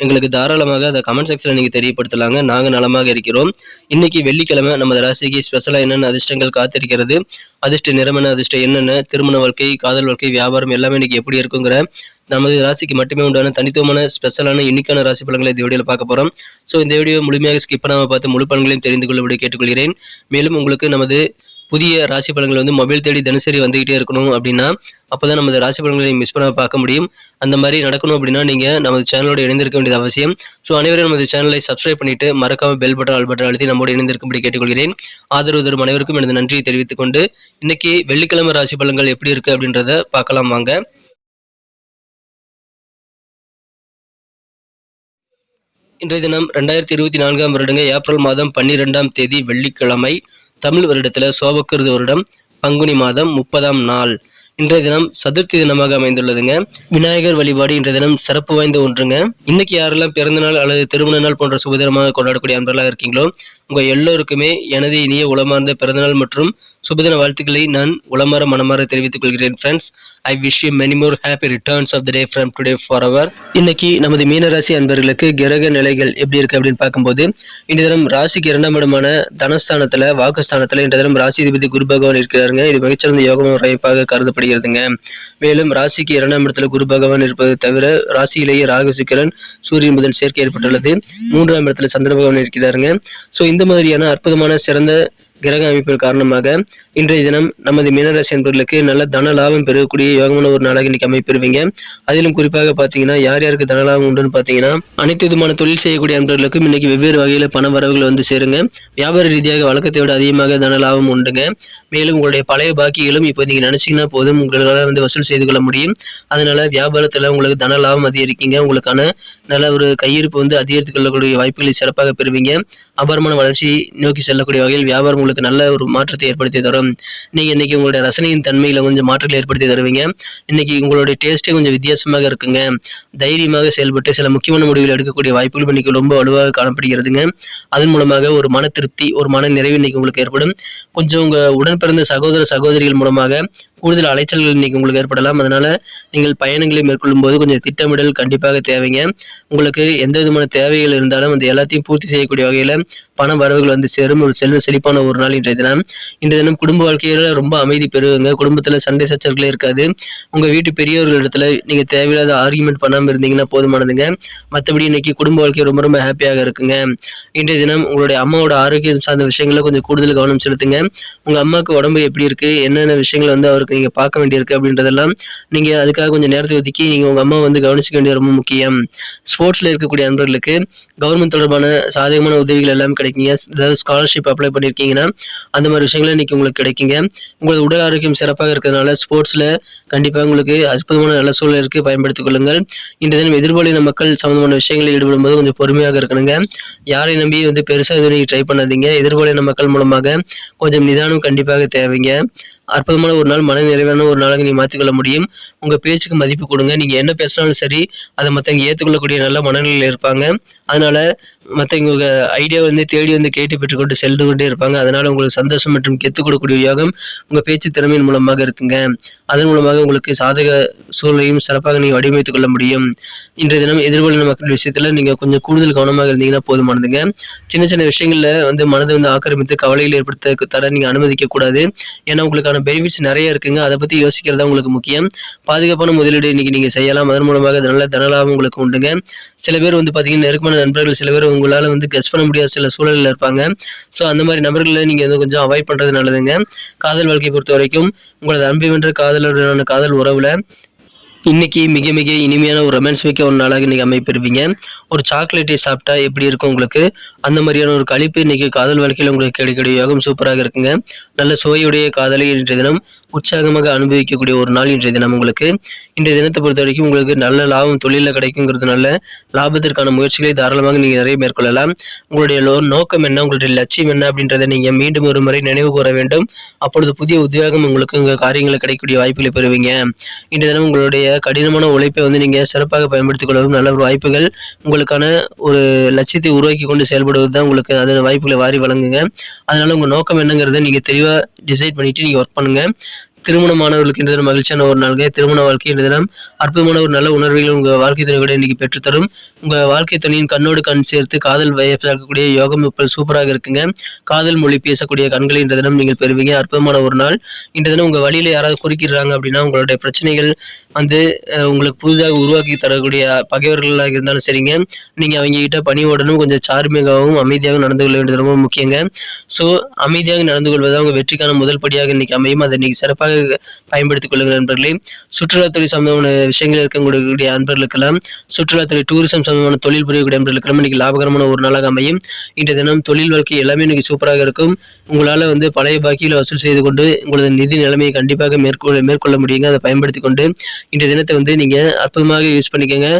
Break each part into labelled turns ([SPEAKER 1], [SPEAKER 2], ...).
[SPEAKER 1] எங்களுக்கு தாராளமாக அதை கமெண்ட் செக்ஷனில் நீங்கள் தெரியப்படுத்தலாங்க. நாங்கள் நலமாக இருக்கிறோம். இன்னைக்கு வெள்ளிக்கிழமை நமது ராசிக்கு ஸ்பெஷலாக என்னென்ன அதிர்ஷ்டங்கள் காத்திருக்கிறது? அதிர்ஷ்ட நிறமன அதிர்ஷ்டம் என்னென்ன? திருமண வாழ்க்கை காதல் வாழ்க்கை வியாபாரம் எல்லாமே இன்னைக்கு எப்படி இருக்குங்கிற நமது ராசிக்கு மட்டுமே உண்டான தனித்துவமான ஸ்பெஷலான யூனிக்கான ராசி பலன்களை இந்த வீடியோவில் பார்க்க போகிறோம் ஸோ இந்த வீடியோ முழுமையாக ஸ்கிப் பண்ணாமல் பார்த்து முழு பலன்களையும் தெரிந்து கொள்ளும்படி கேட்டுக்கொள்கிறேன். மேலும் உங்களுக்கு நமது புதிய ராசி பலன்கள் வந்து மொபைல் தேடி தினசரி வந்துகிட்டே இருக்கணும் அப்படின்னா அப்பதான் நமது ராசி பலன்களை மிஸ் பண்ண பார்க்க முடியும். அந்த மாதிரி நடக்கணும் அப்படின்னா நீங்க நமது சேனலோட இணைந்திருக்க வேண்டியது அவசியம். ஸோ அனைவரும் நமது சேனலை சப்ஸ்கிரைப் பண்ணிட்டு மறக்காம பெல் பட்டன் ஆல் பட்டன் அழுத்தி நம்மோடு இணைந்திருக்கும்படி கேட்டுக்கொள்கிறேன். ஆதரவு தரும் அனைவருக்கும் எனது நன்றியை தெரிவித்துக் கொண்டு இன்னைக்கு வெள்ளிக்கிழமை ராசி பலன்கள் எப்படி இருக்கு அப்படின்றத பார்க்கலாம் வாங்க. இன்றைய தினம் ரெண்டாயிரத்தி இருபத்தி நான்காம் வருடங்க ஏப்ரல் மாதம் பன்னிரெண்டாம் தேதி வெள்ளிக்கிழமை. தமிழ் வருடத்துல சோபக்கிருது வருடம் பங்குனி மாதம் முப்பதாம் நாள். இன்றைய தினம் சதுர்த்தி தினமாக அமைந்துள்ளதுங்க. விநாயகர் வழிபாடு இன்றைய தினம் சிறப்பு வாய்ந்த ஒன்றுங்க. இன்னைக்கு யாரெல்லாம் பிறந்த நாள் அல்லது திருமண நாள் போன்ற சுபதினமாக கொண்டாடக்கூடிய அன்பர்களாக இருக்கீங்களோ உங்க எல்லோருக்குமே எனது இனிய உளமார்ந்த பிறந்தநாள் மற்றும் சுபதின வாழ்த்துக்களை நான் உளமாற மனமாற தெரிவித்துக் கொள்கிறேன் friends I wish you many more happy returns of the day from today for our இன்னைக்கு நமது மீனராசி அன்பர்களுக்கு கிரக நிலைகள் எப்படி இருக்கு அப்படின்னு பார்க்கும்போது இந்த தினம் ராசிக்கு இரண்டாம் இடமான தனஸ்தானத்துல வாக்குஸ்தானத்துல இந்த தினம் ராசிதிபதி குரு பகவான் இருக்கிறாருங்க. இது மிகச்சிறந்த யோகம் வாய்ப்பாக கருதப்படுகிறதுங்க மேலும் ராசிக்கு இரண்டாம் இடத்துல குரு பகவான் இருப்பது தவிர ராசியிலேயே ராகு சுக்கிரன் சூரியன் முதல் சேர்க்கை ஏற்பட்டுள்ளது. மூன்றாம் இடத்துல சந்திர பகவான் இருக்கிறாருங்க. ஸோ இந்த மாதிரியான அற்புதமான சிறந்த கிரக அமைப்பின் காரணமாக இன்றைய தினம் நமது மீனராசி என்பவர்களுக்கு நல்ல தன லாபம் பெறக்கூடிய யோகமான ஒரு நாளாக இன்னைக்கு அமைப்பெறுவீங்க அதிலும் குறிப்பாக பார்த்தீங்கன்னா யார் யாருக்கு தன லாபம் உண்டுன்னு பார்த்தீங்கன்னா அனைத்து விதமான தொழில் செய்யக்கூடிய அன்பர்களுக்கும் இன்னைக்கு வெவ்வேறு வகையில் பண வரவுகள் வந்து சேருங்க. வியாபார ரீதியாக வழக்கத்தை விட அதிகமாக தன லாபம் உண்டுங்க. மேலும் உங்களுடைய பழைய பாக்கிகளும் இப்போ நீங்க நினைச்சீங்கன்னா போதும். உங்களால் வந்து வசூல் செய்து கொள்ள முடியும். அதனால வியாபாரத்தில் உங்களுக்கு தன லாபம் அதிகரிக்கீங்க. உங்களுக்கான நல்ல ஒரு கையிருப்பு வந்து அதிகரித்துக் கொள்ளக்கூடிய வாய்ப்புகளை சிறப்பாக பெறுவீங்க. அபாரமான வளர்ச்சி நோக்கி செல்லக்கூடிய வகையில் வியாபாரம் உங்களுக்கு நல்ல ஒரு மாற்றத்தை ஏற்படுத்தி தரும். நீங்க இன்னைக்கு உங்களுடைய ரசனையின் தன்மையில் கொஞ்சம் மாற்றத்தை ஏற்படுத்தி தருவீங்க. இன்னைக்கு உங்களுடைய டேஸ்ட்டே கொஞ்சம் வித்தியாசமாக இருக்குங்க. தைரியமாக செயல்பட்டு சில முக்கியமான முடிவுகள் எடுக்கக்கூடிய வாய்ப்புகள் இன்னைக்கு ரொம்ப வலுவாக காணப்படுகிறதுங்க. அதன் மூலமாக ஒரு மன திருப்தி ஒரு மன நிறைவு இன்னைக்கு உங்களுக்கு ஏற்படும். கொஞ்சம் உங்க உடன் பிறந்த சகோதர சகோதரிகள் மூலமாக கூடுதல் அலைச்சல்கள் இன்னைக்கு உங்களுக்கு ஏற்படலாம். அதனால நீங்கள் பயணங்களை மேற்கொள்ளும் போது கொஞ்சம் திட்டமிடல் கண்டிப்பாக தேவைங்க. உங்களுக்கு எந்த விதமான தேவைகள் இருந்தாலும் அந்த எல்லாத்தையும் பூர்த்தி செய்யக்கூடிய வகையில பண வரவுகள் வந்து சேரும். ஒரு செல்வ செழிப்பான ஒரு நாள் இன்றைய தினம். இன்றைய தினம் குடும்ப வாழ்க்கையில ரொம்ப அமைதி பெறுவீங்க. குடும்பத்துல சண்டை சச்சரவுகளே இருக்காது. உங்க வீட்டு பெரியவர்கள் இடத்துல நீங்க தேவையில்லாத ஆர்குமெண்ட் பண்ணாம இருந்தீங்கன்னா போதுமானதுங்க. மற்றபடி இன்னைக்கு குடும்ப வாழ்க்கை ரொம்ப ரொம்ப ஹாப்பியாக இருக்குங்க. இன்றைய தினம் உங்களுடைய அம்மாவோட ஆரோக்கியம் சார்ந்த விஷயங்களை கொஞ்சம் கூடுதல் கவனம் செலுத்துங்க. உங்க அம்மாவுக்கு உடம்பு எப்படி இருக்கு? என்னென்ன விஷயங்கள் வந்து அவருக்கு நீங்க பார்க்க வேண்டியிருக்கு அப்படின்றதெல்லாம் நீங்க அதுக்காக கொஞ்சம் நேரத்தை ஒதுக்கி நீங்க உங்க அம்மா வந்து கவனிச்சுக்க வேண்டியது ரொம்ப முக்கியம். ஸ்போர்ட்ஸ்ல இருக்கக்கூடிய அன்பர்களுக்கு கவர்மெண்ட் தொடர்பான சாதகமான உதவிகள் எல்லாம் கிடைக்குங்க. அதாவது ஸ்காலர்ஷிப் அப்ளை பண்ணியிருக்கீங்கன்னா அந்த மாதிரி விஷயங்கள் இன்னைக்கு உங்களுக்கு கிடைக்குங்க. உங்களது உடல் ஆரோக்கியம் சிறப்பாக இருக்கிறதுனால ஸ்போர்ட்ஸ்ல கண்டிப்பாக உங்களுக்கு அற்புதமான நல்ல சூழல் இருக்கு. பயன்படுத்திக் கொள்ளுங்கள். இந்த தினம் எதிர்பாலின மக்கள் சம்பந்தமான விஷயங்களில் ஈடுபடும் போது கொஞ்சம் பொறுமையாக இருக்கணுங்க. யாரை நம்பி வந்து பெருசாக எதுவும் நீங்க ட்ரை பண்ணாதீங்க. எதிர்பாலின மக்கள் மூலமாக கொஞ்சம் நிதானம் கண்டிப்பாக தேவைங்க. அற்புதமான ஒரு நாள் மன நிறைவான ஒரு நாளாக நீ மாற்றிக்கொள்ள முடியும். உங்கள் பேச்சுக்கு மதிப்பு கொடுங்க. நீங்கள் என்ன பேசினாலும் சரி அதை மற்றவங்க ஏற்றுக்கொள்ளக்கூடிய நல்ல மனநிலையில் இருப்பாங்க. அதனால மற்றவங்க ஐடியா வந்து தேடி வந்து கேட்டு பெற்றுக்கொண்டு சென்று கொண்டே இருப்பாங்க. அதனால் உங்களுக்கு சந்தோஷம் மற்றும் கெத்து கொடுக்கக்கூடிய யோகம் உங்கள் பேச்சு திறமையின் மூலமாக இருக்குங்க. அதன் மூலமாக உங்களுக்கு சாதக சூழலையும் சிறப்பாக நீங்கள் வடிவமைத்துக் கொள்ள முடியும். இன்றைய தினம் எதிர்கொள்ளும் மக்கள் விஷயத்துல நீங்க கொஞ்சம் கூடுதல் கவனமாக இருந்தீங்கன்னா போதுமானதுங்க சின்ன சின்ன விஷயங்களில் வந்து மனதை வந்து ஆக்கிரமித்து கவலையில் ஏற்படுத்த தர நீங்கள் அனுமதிக்க கூடாது ஏன்னா உங்களுக்கான பெனிஃபிட்ஸ் நிறைய இருக்குங்க. அதை பற்றி யோசிக்கிறது தான் உங்களுக்கு முக்கியம். பாதுகாப்பான முதலீடு இன்னைக்கு நீங்கள் செய்யலாம். அதன் மூலமாக நல்ல தனலாபம் உங்களுக்கு உண்டுங்க. சில பேர் வந்து பார்த்தீங்கன்னா நெருக்கமான நண்பர்கள் சில பேர் உங்களால் வந்து கெஸ் பண்ண முடியாத சில சூழலில் இருப்பாங்க. ஸோ அந்த மாதிரி நபர்களை நீங்கள் வந்து கொஞ்சம் அவாய்ட் பண்ணுறது நல்லதுங்க. காதல் வாழ்க்கையை பொறுத்த வரைக்கும் உங்களது அன்பு வென்ற காதலுடனான காதல் உறவில் இன்னைக்கு மிக மிக இனிமையான ஒரு ரொமான்ஸ் மிக்க ஒரு நாளாக இன்னைக்கு அமைப்பிருப்பீங்க ஒரு சாக்லேட்டை சாப்பிட்டா எப்படி இருக்கும் உங்களுக்கு? அந்த மாதிரியான ஒரு கழிப்பு இன்னைக்கு காதல் வாழ்க்கையில் உங்களுக்கு கிடைக்கிற யோகம் சூப்பராக இருக்குங்க. நல்ல சுவையுடைய காதலை இன்றைய தினம் உற்சாகமாக அனுபவிக்கக்கூடிய ஒரு நாள் இன்றைய தினம் உங்களுக்கு. இன்றைய தினத்தை பொறுத்த வரைக்கும் உங்களுக்கு நல்ல லாபம் தொழிலில் கிடைக்குங்கிறதுனால லாபத்திற்கான முயற்சிகளை தாராளமாக நீங்கள் நிறைய மேற்கொள்ளலாம். உங்களுடைய லோ நோக்கம் என்ன? உங்களுடைய லட்சியம் என்ன? அப்படின்றத நீங்கள் மீண்டும் ஒரு முறை நினைவு கூற வேண்டும். அப்பொழுது புதிய உத்வேகம் உங்களுக்கு உங்கள் காரியங்களில் கிடைக்கக்கூடிய வாய்ப்புகளை பெறுவீங்க. இன்றைய தினம் உங்களுடைய கடினமான உழைப்பை வந்து நீங்கள் சிறப்பாக பயன்படுத்திக் கொள்ளவும் நல்ல ஒரு வாய்ப்புகள் உங்களுக்கான ஒரு லட்சியத்தை உருவாக்கி கொண்டு செயல்படுவது தான் உங்களுக்கு அதன் வாய்ப்புகளை வாரி வழங்குங்க. அதனால உங்கள் நோக்கம் என்னங்கிறத நீங்கள் தெளிவாக டிசைட் பண்ணிட்டு நீங்கள் ஒர்க் பண்ணுங்க. திருமணமானவர்களுக்கு இன்று தினம் மகிழ்ச்சியான ஒரு நாள்கள் திருமண வாழ்க்கை இன்று தினம் அற்புதமான ஒரு நல்ல உணர்வுகள் உங்கள் வாழ்க்கை துணையோட இன்னைக்கு பெற்றுத்தரும். உங்கள் வாழ்க்கை துணையின் கண்ணோடு கண் சேர்த்து காதல் வயப்படக்கூடிய யோகம் இப்போ சூப்பராக இருக்குங்க. காதல் மொழி பேசக்கூடிய கண்களை இன்று தினம் நீங்கள் பெறுவீங்க. அற்புதமான ஒரு நாள். இன்று தினம் உங்கள் வழியில் யாராவது குறிக்கிறாங்க அப்படின்னா உங்களுடைய பிரச்சனைகள் வந்து உங்களுக்கு புதிதாக உருவாக்கி தரக்கூடிய பகைவர்களாக இருந்தாலும் சரிங்க. நீங்கள் அவங்க கிட்ட பணியோடனும் கொஞ்சம் சார்மிகாவும் அமைதியாக நடந்து கொள்ள வேண்டியது ரொம்ப முக்கியங்க. ஸோ அமைதியாக நடந்து கொள்வது உங்கள் வெற்றிக்கான முதல் படியாக இன்னைக்கு அமையும். அதை இன்னைக்கு சிறப்பாக பயன்படுத்திக் கொள்ளுங்கள் நண்பர்களே. சுற்றுலாத்துறை சம்பந்தமான விஷயங்கள் இருக்கக்கூடிய அன்பர்களுக்கெல்லாம் சுற்றுலாத்துறை டூரிசம் சம்பந்தமான தொழில் புரியக்கூடிய நண்பர்களுக்கெல்லாம் இன்னைக்கு லாபகரமான ஒரு நாளாக அமையும். இன்றைய தினம் தொழில் வாழ்க்கை எல்லாமே இன்னைக்கு சூப்பராக இருக்கும். உங்களால் வந்து பழைய பாக்கியில் வசூல் செய்து கொண்டு உங்களது நிதி நிலைமையை கண்டிப்பாக மேற்கொள்ள மேற்கொள்ள முடியுங்க. அதை பயன்படுத்தி கொண்டு இன்றைய தினத்தை வந்து நீங்கள் அற்புதமாக யூஸ் பண்ணிக்கோங்க.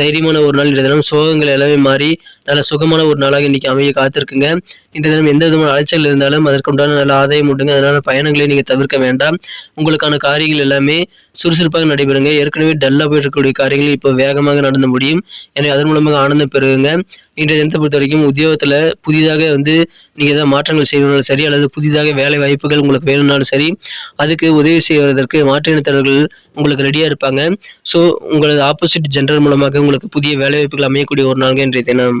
[SPEAKER 1] தைரியமான ஒரு நாள் இன்றைய தினம். சோகங்கள் எல்லாமே மாறி நல்ல சுகமான ஒரு நாளாக இன்னைக்கு அமைய காத்திருக்குங்க. இன்றைய தினம் எந்த விதமான அலைச்சல் இருந்தாலும் அதற்குண்டான நல்ல ஆதாயம் உண்டுங்க. அதனால் பயணங்களை நீங்கள் தவிர்க்க வேண்டாம். உங்களுக்கான காரியங்கள் எல்லாமே சுறுசுறுப்பாக நடைபெறுங்க. ஏற்கனவே டல்லாக போயிட்டு இருக்கக்கூடிய காரியங்கள் இப்போ வேகமாக நடந்து முடியும். எனவே அதன் மூலமாக ஆனந்தம் பெறுங்க இன்றைய தினத்தை பொறுத்த வரைக்கும் உத்தியோகத்தில் புதிதாக வந்து நீங்கள் ஏதாவது மாற்றங்கள் செய்யணும்னாலும் சரி அல்லது புதிதாக வேலை வாய்ப்புகள் உங்களுக்கு வேணும்னாலும் சரி அதுக்கு உதவி செய்வதற்கு மாற்றினத்தவர்கள் உங்களுக்கு ரெடியாக இருப்பாங்க. ஸோ உங்களது ஆப்போசிட் ஜென்ரல் மூலமாக உங்களுக்கு புதிய வேலை வாய்ப்புகள் அமையக்கூடிய ஒரு நாள் இன்றைய தினம்.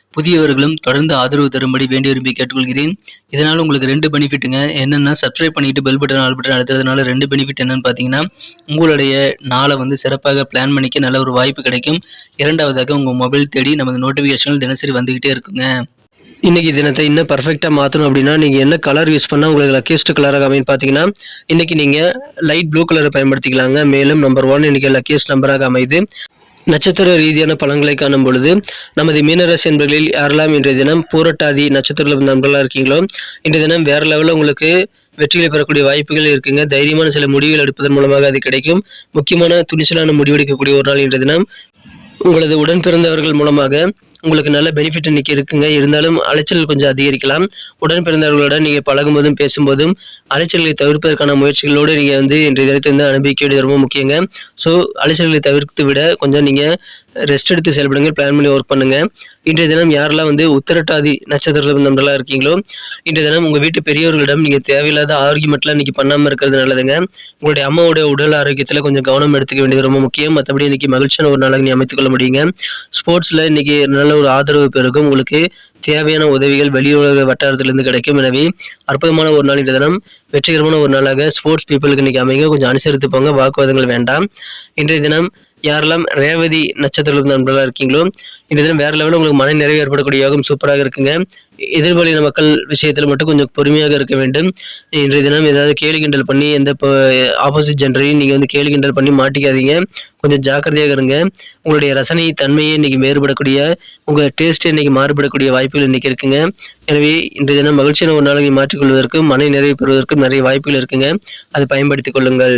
[SPEAKER 2] புதியவர்களும் தொடர்ந்து ஆதரவு தரும்படி வேண்டி விரும்பி கேட்டுக்கொள்கிறேன். இதனால் உங்களுக்கு ரெண்டு பெனிஃபிட்டுங்க. என்னென்னா சப்ஸ்கிரைப் பண்ணிட்டு பெல் பட்டன் ஆல் பட்டன் அழுத்துறதுனால ரெண்டு பெனிஃபிட் என்னன்னு பார்த்தீங்கன்னா உங்களுடைய நாளை வந்து சிறப்பாக பிளான் பண்ணிக்க நல்ல ஒரு வாய்ப்பு கிடைக்கும். இரண்டாவதாக உங்கள் மொபைல் தேடி நமது நோட்டிஃபிகேஷன்கள் தினசரி வந்துக்கிட்டே இருக்குங்க.
[SPEAKER 1] இன்றைக்கி தினத்தை இன்னும் பர்ஃபெக்டாக மாற்றணும் அப்படின்னா நீங்கள் என்ன கலர் யூஸ் பண்ணால் உங்களுக்கு லக்கியஸ்ட் கலராக அமைன்னு பார்த்தீங்கன்னா இன்றைக்கி நீங்கள் லைட் ப்ளூ கலரை பயன்படுத்திக்கலாங்க. மேலும் நம்பர் ஒன் இன்றைக்கி லக்கியஸ்ட் நம்பராக அமைது நட்சத்திர ரீதியான பலன்களை காணும் பொழுது நமது மீனராசி என்பர்களில் யாரெல்லாம் இன்றைய தினம் பூரட்டாதி நட்சத்திர நண்பர்களாக இருக்கீங்களோ இன்றைய தினம் வேற லெவலில் உங்களுக்கு வெற்றிகளை பெறக்கூடிய வாய்ப்புகள் இருக்குங்க. தைரியமான சில முடிவுகள் எடுப்பதன் மூலமாக அது கிடைக்கும். முக்கியமான துணிச்சலான முடிவெடுக்கக்கூடிய ஒரு நாள் இன்றைய தினம். உங்களது உடன் பிறந்தவர்கள் மூலமாக உங்களுக்கு நல்ல பெனிஃபிட் இன்னைக்கு இருக்குங்க. இருந்தாலும் அலைச்சல் கொஞ்சம் அதிகரிக்கலாம். உடன் பிறந்தவர்களோட நீங்கள் பழகும்போதும் பேசும்போதும் அலைச்சல்களை தவிர்ப்பதற்கான முயற்சிகளோடு நீங்கள் வந்து இன்றைய தினத்தை வந்து அனுபவிக்க வேண்டியது ரொம்ப முக்கியங்க. ஸோ அலைச்சல்களை தவிர்த்து விட கொஞ்சம் நீங்கள் ரெஸ்ட் எடுத்து செயல்படுங்க பிளான் பண்ணி ஒர்க் பண்ணுங்க. இன்றைய தினம் யாரெல்லாம் வந்து உத்திரட்டாதி நட்சத்திரத்தில் நம்பர்களாக இருக்கீங்களோ இன்றைய தினம் உங்கள் வீட்டு பெரியவர்களிடம் நீங்கள் தேவையில்லாத ஆர்குமெண்ட்லாம் இன்னைக்கு பண்ணாமல் இருக்கிறது நல்லதுங்க. உங்களுடைய அம்மாவுடைய உடல் ஆரோக்கியத்தில் கொஞ்சம் கவனம் எடுத்துக்க வேண்டியது ரொம்ப முக்கியம். மற்றபடி இன்னைக்கு மகிழ்ச்சியான ஒரு நாளாக நீ அமைத்துக்கொள்ள முடியுங்க. ஸ்போர்ட்ஸில் இன்னைக்கு நல்ல ஒரு ஆதரவு பெருகும். உங்களுக்கு தேவையான உதவிகள் வெளியுலக வட்டாரத்திலிருந்து கிடைக்கும். எனவே அற்புதமான ஒரு நாள் இன்றைய தினம். வெற்றிகரமான ஒரு நாளாக ஸ்போர்ட்ஸ் பீப்புளுக்கு இன்னைக்கு அமைங்க கொஞ்சம் அனுசரித்து போங்க. வாக்குவாதங்கள் வேண்டாம். இன்றைய தினம் யாரெல்லாம் ரேவதி நட்சத்திரத்தில் நண்பர்களாக இருக்கீங்களோ இந்த தினம் வேற லெவலில் உங்களுக்கு மன நிறைவு ஏற்படக்கூடிய யோகம் சூப்பராக இருக்குங்க. எதிர்பாலின மக்கள் விஷயத்தில் மட்டும் கொஞ்சம் பொறுமையாக இருக்க வேண்டும். இன்றைய தினம் ஏதாவது கேலி கிண்டல் பண்ணி எந்த ஆப்போசிட் ஜென்டரையும் நீங்கள் வந்து கேலி கிண்டல் பண்ணி மாட்டிக்காதீங்க. கொஞ்சம் ஜாக்கிரதையாக இருங்க. உங்களுடைய ரசனை தன்மையே இன்றைக்கி வேறுபடக்கூடிய உங்கள் டேஸ்ட் இன்றைக்கி மாறுபடக்கூடிய வாய்ப்புகள் இன்றைக்கி இருக்குங்க. எனவே இன்றைய தினம் மகிழ்ச்சியான ஒரு நாளைக்கு மாற்றிக்கொள்வதற்கும் மன நிறைவு பெறுவதற்கும் நிறைய வாய்ப்புகள் இருக்குங்க. அதை பயன்படுத்திக் கொள்ளுங்கள்.